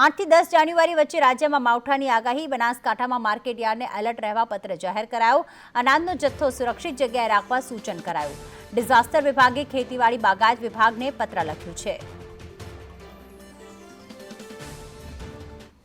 આઠથી દસ જાન્યુઆરી વચ્ચે રાજ્યમાં માવઠાની આગાહી, બનાસકાંઠામાં માર્કેટ યાર્ડને એલર્ટ રહેવા પત્ર જાહેર કરાયો. અનાજનો જથ્થો સુરક્ષિત જગ્યાએ રાખવા સૂચન કરાયું. ડિઝાસ્ટર વિભાગે ખેતીવાડી બાગાયત વિભાગને પત્ર લખ્યું છે.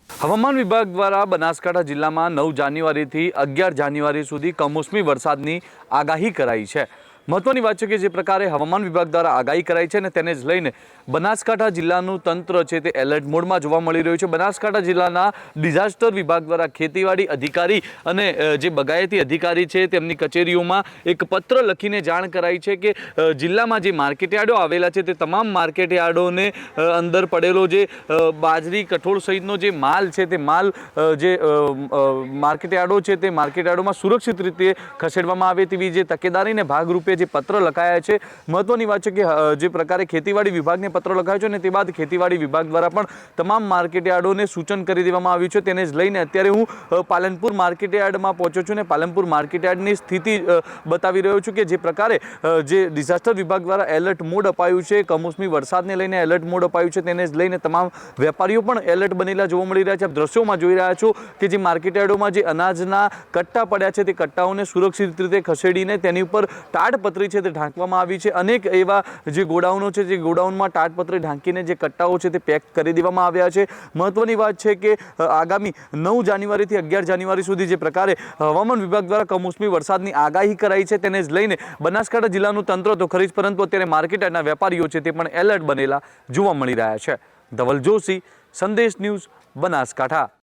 હવામાન વિભાગ દ્વારા બનાસકાંઠા જિલ્લામાં નવ જાન્યુઆરીથી અગિયાર જાન્યુઆરી સુધી કમોસમી વરસાદની આગાહી કરાઈ છે. મહત્વની વાત છે કે જે પ્રકારે હવામાન વિભાગ દ્વારા આગાહી કરાઈ છે અને તેને જ લઈને બનાસકાંઠા જિલ્લાનું તંત્ર છે તે એલર્ટ મોડમાં જોવા મળી રહ્યું છે. બનાસકાંઠા જિલ્લાના ડિઝાસ્ટર વિભાગ દ્વારા ખેતીવાડી અધિકારી અને જે બગાયતી અધિકારી છે તેમની કચેરીઓમાં એક પત્ર લખીને જાણ કરાઈ છે કે જિલ્લામાં જે માર્કેટયાર્ડો આવેલા છે તે તમામ માર્કેટયાર્ડોને અંદર પડેલો જે બાજરી, કઠોળ સહિતનો જે માલ છે તે માલ જે માર્કેટયાર્ડો છે તે માર્કેટયાર્ડોમાં સુરક્ષિત રીતે ખસેડવામાં આવે તેવી જે તકેદારીને ભાગરૂપે જે પત્ર લખાયા છે. મહત્વની વાત છે કે જે પ્રકારે ખેતીવાડી વિભાગને પત્ર લખાયો છે ને તે બાદ ખેતીવાડી વિભાગ દ્વારા પણ તમામ માર્કેટયાર્ડોને સૂચન કરી દેવામાં આવ્યું છે. તેને જ લઈને અત્યારે હું પાલનપુર માર્કેટયાર્ડમાં પહોંચ્યો છું અને પાલનપુર માર્કેટયાર્ડની સ્થિતિ બતાવી રહ્યો છું કે જે પ્રકારે જે ડિઝાસ્ટર વિભાગ દ્વારા એલર્ટ મોડ અપાયું છે, કમોસમી વરસાદને લઈને એલર્ટ મોડ અપાયું છે, તેને જ લઈને તમામ વેપારીઓ પણ એલર્ટ બનેલા જોવા મળી રહ્યા છે. આપ દ્રશ્યોમાં જોઈ રહ્યા છો કે જે માર્કેટયાર્ડોમાં જે અનાજના કટ્ટા પડ્યા છે, તે કટ્ટાઓને સુરક્ષિત રીતે ખસેડીને તેની ઉપર તાડપત્રી છે તે ઢાંકવામાં આવી છે. અનેક એવા જે ગોડાઉનો છે, જે ગોડાઉનમાં તાડપત્રી ઢાંકીને જે કટ્ટાઓ છે તે પેક કરી દેવામાં આવ્યા છે. મહત્વની વાત છે કે આગામી નવ જાન્યુઆરીથી અગિયાર જાન્યુઆરી સુધી જે પ્રકારે હવામાન વિભાગ દ્વારા કમોસમી વરસાદની આગાહી કરાઈ છે તેને જ લઈને બનાસકાંઠા જિલ્લાનું તંત્ર તો ખરી જ પરંતુ અત્યારે માર્કેટના વેપારીઓ છે તે પણ એલર્ટ બનેલા જોવા મળી રહ્યા છે. ધવલ જોશી સંદેશ ન્યૂઝ બનાસકાંઠા.